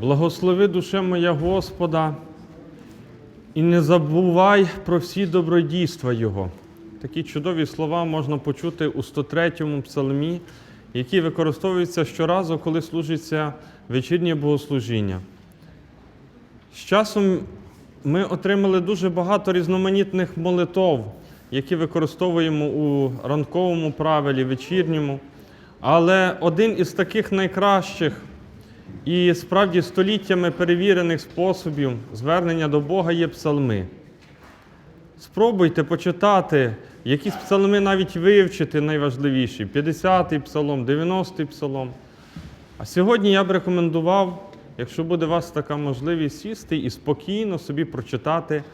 Благослови душе моя Господа, і не забувай про всі добродійства Його. Такі чудові слова можна почути у 103-му псалмі, які використовуються щоразу, коли служиться вечірнє богослужіння. З часом ми отримали дуже багато різноманітних молитов, які використовуємо у ранковому правилі, вечірньому. Але один із таких найкращих і справді століттями перевірених способів звернення до Бога є псалми. Спробуйте почитати, якісь псалми навіть вивчити найважливіші 50-й псалом, 90-й псалом. А сьогодні я б рекомендував, якщо буде у вас така можливість сісти і спокійно собі прочитати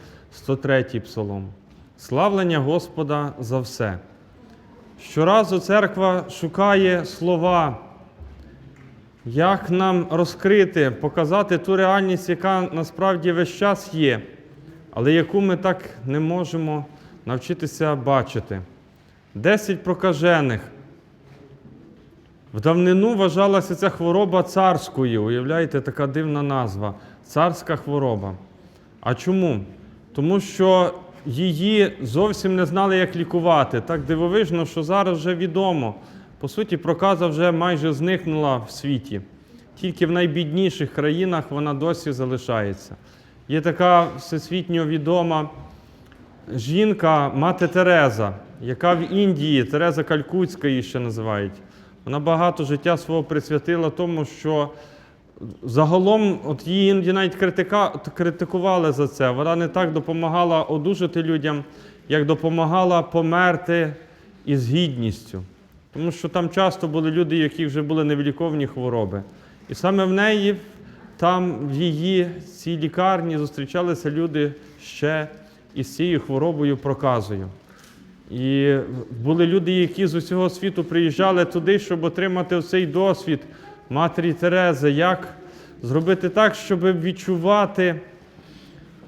103-й псалом. Славлення Господа за все. Щоразу церква шукає слова, як нам розкрити, показати ту реальність, яка насправді весь час є, але яку ми так не можемо навчитися бачити. Десять прокажених. В давнину вважалася ця хвороба царською. Уявляєте, така дивна назва царська хвороба. А чому? Тому що її зовсім не знали, як лікувати. Так дивовижно, що зараз вже відомо. По суті, проказа вже майже зникнула в світі. Тільки в найбідніших країнах вона досі залишається. Є така всесвітньо відома жінка, мати Тереза, яка в Індії, Тереза Калькутська її ще називають. Вона багато життя свого присвятила тому, що загалом от її іноді навіть критика, критикували за це. Вона не так допомагала одужати людям, як допомагала померти із гідністю. Тому що там часто були люди, які вже були невиліковні хвороби. І саме в неї, там, в її цій лікарні, зустрічалися люди ще із цією хворобою проказою. І були люди, які з усього світу приїжджали туди, щоб отримати цей досвід Матері Терези, як зробити так, щоб відчувати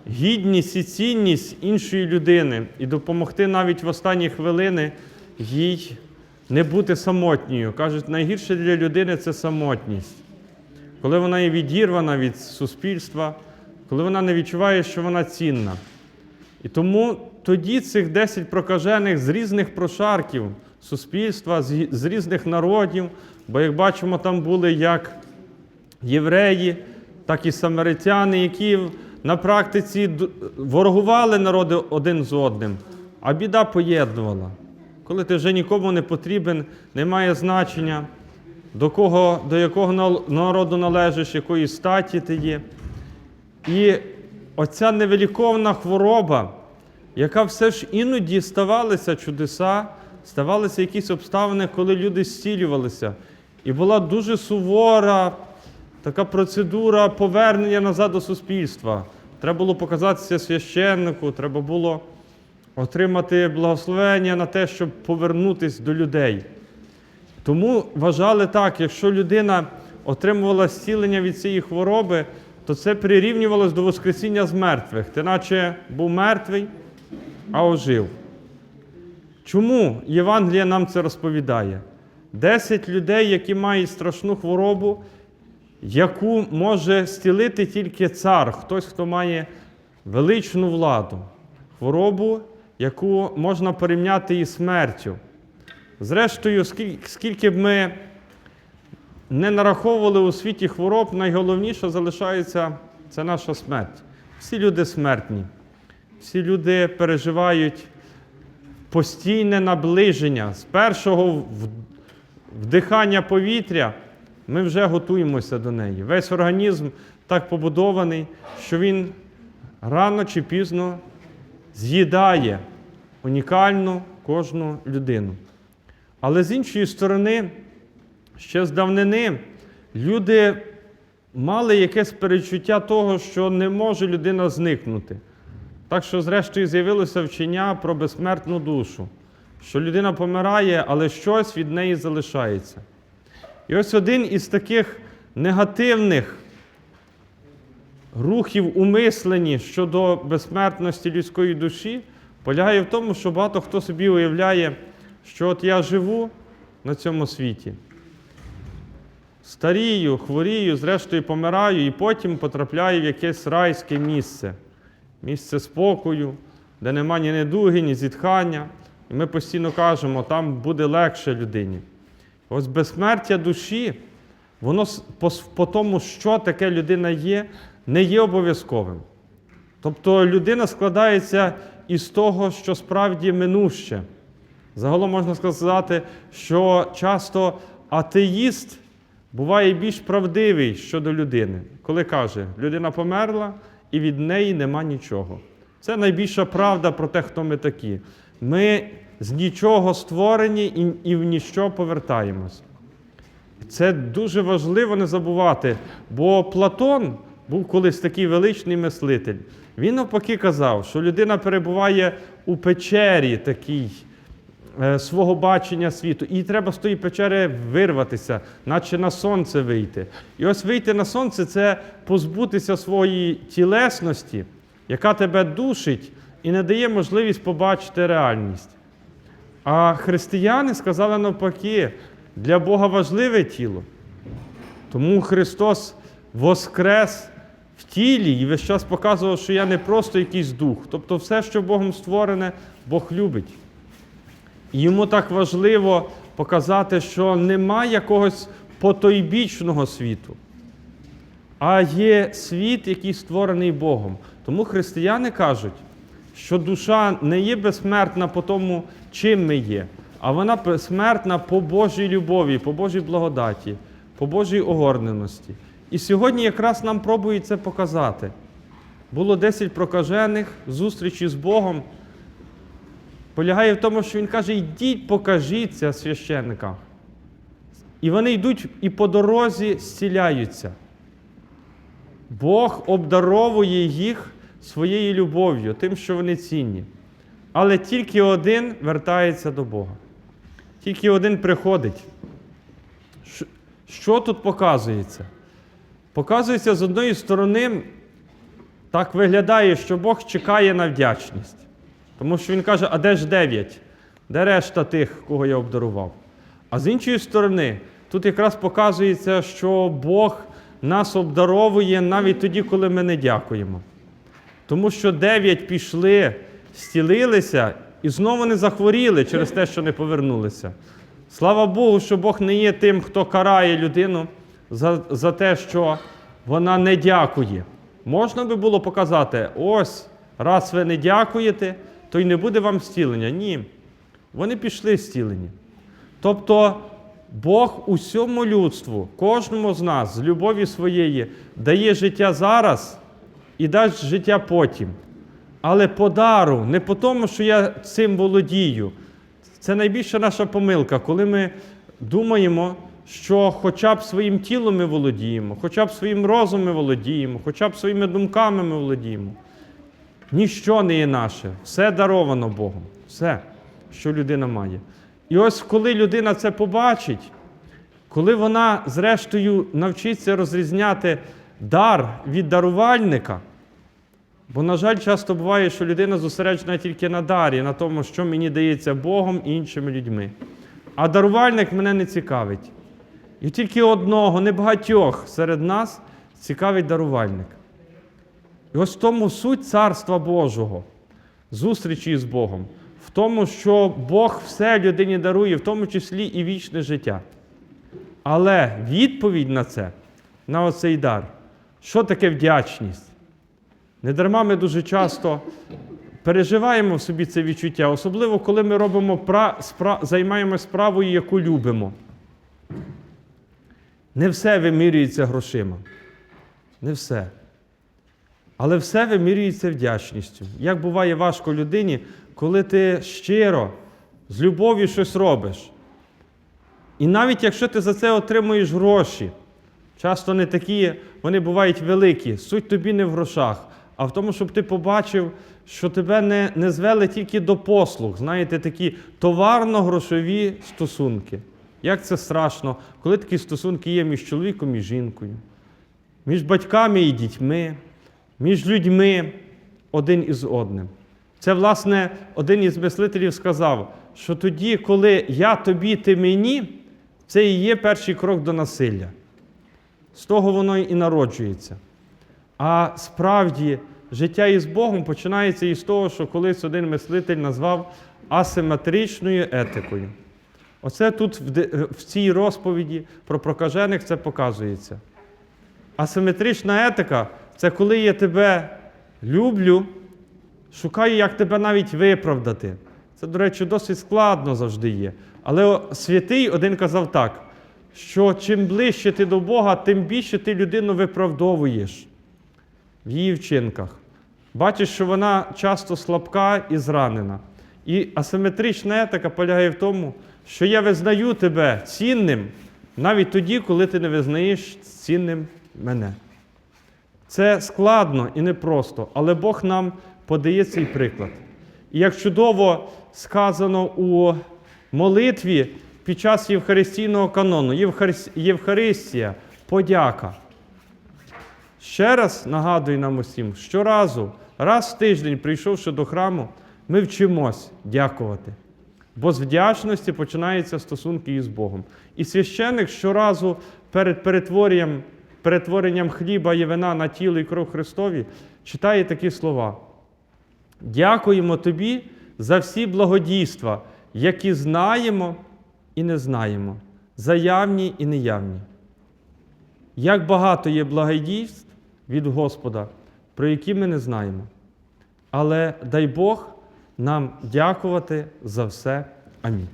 гідність і цінність іншої людини і допомогти навіть в останні хвилини їй не бути самотньою. Кажуть, найгірше для людини це самотність. Коли вона є відірвана від суспільства, коли вона не відчуває, що вона цінна. І тому тоді цих 10 прокажених з різних прошарків суспільства, з різних народів, бо, як бачимо, там були як євреї, так і самаритяни, які на практиці ворогували народи один з одним, а біда поєднувала. Коли ти вже нікому не потрібен, немає значення, до, кого, до якого народу належиш, якої статі ти є. І оця невиліковна хвороба, яка все ж іноді ставалися чудеса, ставалися якісь обставини, коли люди зцілювалися. І була дуже сувора така процедура повернення назад до суспільства. Треба було показатися священнику, треба було отримати благословення на те, щоб повернутися до людей. Тому вважали так, якщо людина отримувала зцілення від цієї хвороби, то це прирівнювалось до Воскресіння з мертвих. Ти наче був мертвий, а ожив. Чому Євангелія нам це розповідає? Десять людей, які мають страшну хворобу, яку може зцілити тільки цар, хтось, хто має величну владу, хворобу, яку можна порівняти із смертю. Зрештою, скільки, б ми не нараховували у світі хвороб, найголовніше залишається це наша смерть. Всі люди смертні, всі люди переживають постійне наближення. З першого вдихання повітря ми вже готуємося до неї. Весь організм так побудований, що він рано чи пізно з'їдає унікальну кожну людину. Але з іншої сторони, ще з давнини люди мали якесь перечуття того, що не може людина зникнути. Так що, зрештою, з'явилося вчення про безсмертну душу, що людина помирає, але щось від неї залишається. І ось один із таких негативних рухів у мисленні щодо безсмертності людської душі полягає в тому, що багато хто собі уявляє, що от я живу на цьому світі. старію, хворію, зрештою помираю, і потім потрапляю в якесь райське місце, місце спокою, де нема ні недуги, ні зітхання. І ми постійно кажемо, там буде легше людині. Ось безсмертя душі, воно по, тому, що таке людина є, не є обов'язковим. Тобто людина складається із того, що справді минуще. Загалом можна сказати, що часто атеїст буває більш правдивий щодо людини, коли каже, людина померла і від неї нема нічого. Це найбільша правда про те, хто ми такі. Ми з нічого створені і, в ніщо повертаємось. Це дуже важливо не забувати, бо Платон був колись такий величний мислитель. Він навпаки казав, що людина перебуває у печері такій е, свого бачення світу, і треба з тої печери вирватися, наче на сонце вийти. І ось вийти на сонце це позбутися своєї тілесності, яка тебе душить і не дає можливість побачити реальність. А християни сказали навпаки, для Бога важливе тіло. Тому Христос воскрес в тілі і весь час показував, що я не просто якийсь дух. Тобто все, що Богом створене, Бог любить. Йому так важливо показати, що нема якогось потойбічного світу, а є світ, який створений Богом. Тому християни кажуть, що душа не є безсмертна по тому, чим ми є, а вона безсмертна по Божій любові, по Божій благодаті, по Божій огорненості. І сьогодні якраз нам пробують це показати. Було 10 прокажених зустрічі з Богом. Полягає в тому, що він каже: йдіть, покажіться священникам. І вони йдуть і по дорозі зціляються. Бог обдаровує їх своєю любов'ю, тим, що вони цінні. Але тільки один вертається до Бога. Тільки один приходить. Що- тут показується? Показується з одної сторони, так виглядає, що Бог чекає на вдячність. Тому що Він каже, а де ж дев'ять? Де решта тих, кого я обдарував? А з іншої сторони, тут якраз показується, що Бог нас обдаровує навіть тоді, коли ми не дякуємо. Тому що дев'ять пішли, стілилися і знову не захворіли через те, що не повернулися. Слава Богу, що Бог не є тим, хто карає людину за, за те, що вона не дякує. Можна би було показати, ось, раз ви не дякуєте, то й не буде вам зцілення. Ні. Вони пішли зцілені. Тобто Бог усьому людству, кожному з нас з любові своєї дає життя зараз і дасть життя потім. Але по дару, не по тому, що я цим володію. Це найбільша наша помилка, коли ми думаємо, що хоча б своїм тілом ми володіємо, хоча б своїм розумом ми володіємо, хоча б своїми думками ми володіємо. Ніщо не є наше, все даровано Богом, все, що людина має. І ось коли людина це побачить, коли вона, зрештою, навчиться розрізняти дар від дарувальника, бо, на жаль, часто буває, що людина зосереджена тільки на дарі, на тому, що мені дається Богом і іншими людьми. А дарувальник мене не цікавить. І тільки одного, небагатьох серед нас цікавить дарувальник. І ось в тому суть Царства Божого, зустрічі з Богом, в тому, що Бог все людині дарує, в тому числі і вічне життя. Але відповідь на це, на оцей дар, що таке вдячність? Недарма ми дуже часто переживаємо в собі це відчуття, особливо коли ми робимо пра... спра... займаємося справою, яку любимо. Не все вимірюється грошима. Не все. Але все вимірюється вдячністю. Як буває важко людині, коли ти щиро, з любов'ю щось робиш. І навіть якщо ти за це отримуєш гроші, часто не такі, вони бувають великі. Суть тобі не в грошах, а в тому, щоб ти побачив, що тебе не, не звели тільки до послуг, знаєте, такі товарно-грошові стосунки. Як це страшно, коли такі стосунки є між чоловіком і жінкою, між батьками і дітьми, між людьми один із одним. Це, власне, один із мислителів сказав, що тоді, коли я тобі, ти мені, це і є перший крок до насилля. З того воно і народжується. А справді життя із Богом починається із того, що колись один мислитель назвав асиметричною етикою. Оце тут в цій розповіді про прокажених це показується. Асиметрична етика це коли я тебе люблю, шукаю, як тебе навіть виправдати. Це, до речі, досить складно завжди є. Але святий один казав так, що чим ближче ти до Бога, тим більше ти людину виправдовуєш в її вчинках. Бачиш, що вона часто слабка і зранена. І асиметрична етика полягає в тому, що я визнаю тебе цінним навіть тоді, коли ти не визнаєш цінним мене. Це складно і непросто, але Бог нам подає цей приклад. І як чудово сказано у молитві під час Євхаристійного канону, Євхарис- Євхаристія, подяка. Ще раз нагадую нам усім, щоразу, раз в тиждень, прийшовши до храму, ми вчимось дякувати. Бо з вдячності починаються стосунки із Богом. І священник щоразу перед перетворенням, перетворенням хліба і вина на тіло і кров Христові читає такі слова. Дякуємо тобі за всі благодійства, які знаємо і не знаємо, заявні і неявні. Як багато є благодійств від Господа, про які ми не знаємо. Але дай Бог нам дякувати за все. Амінь.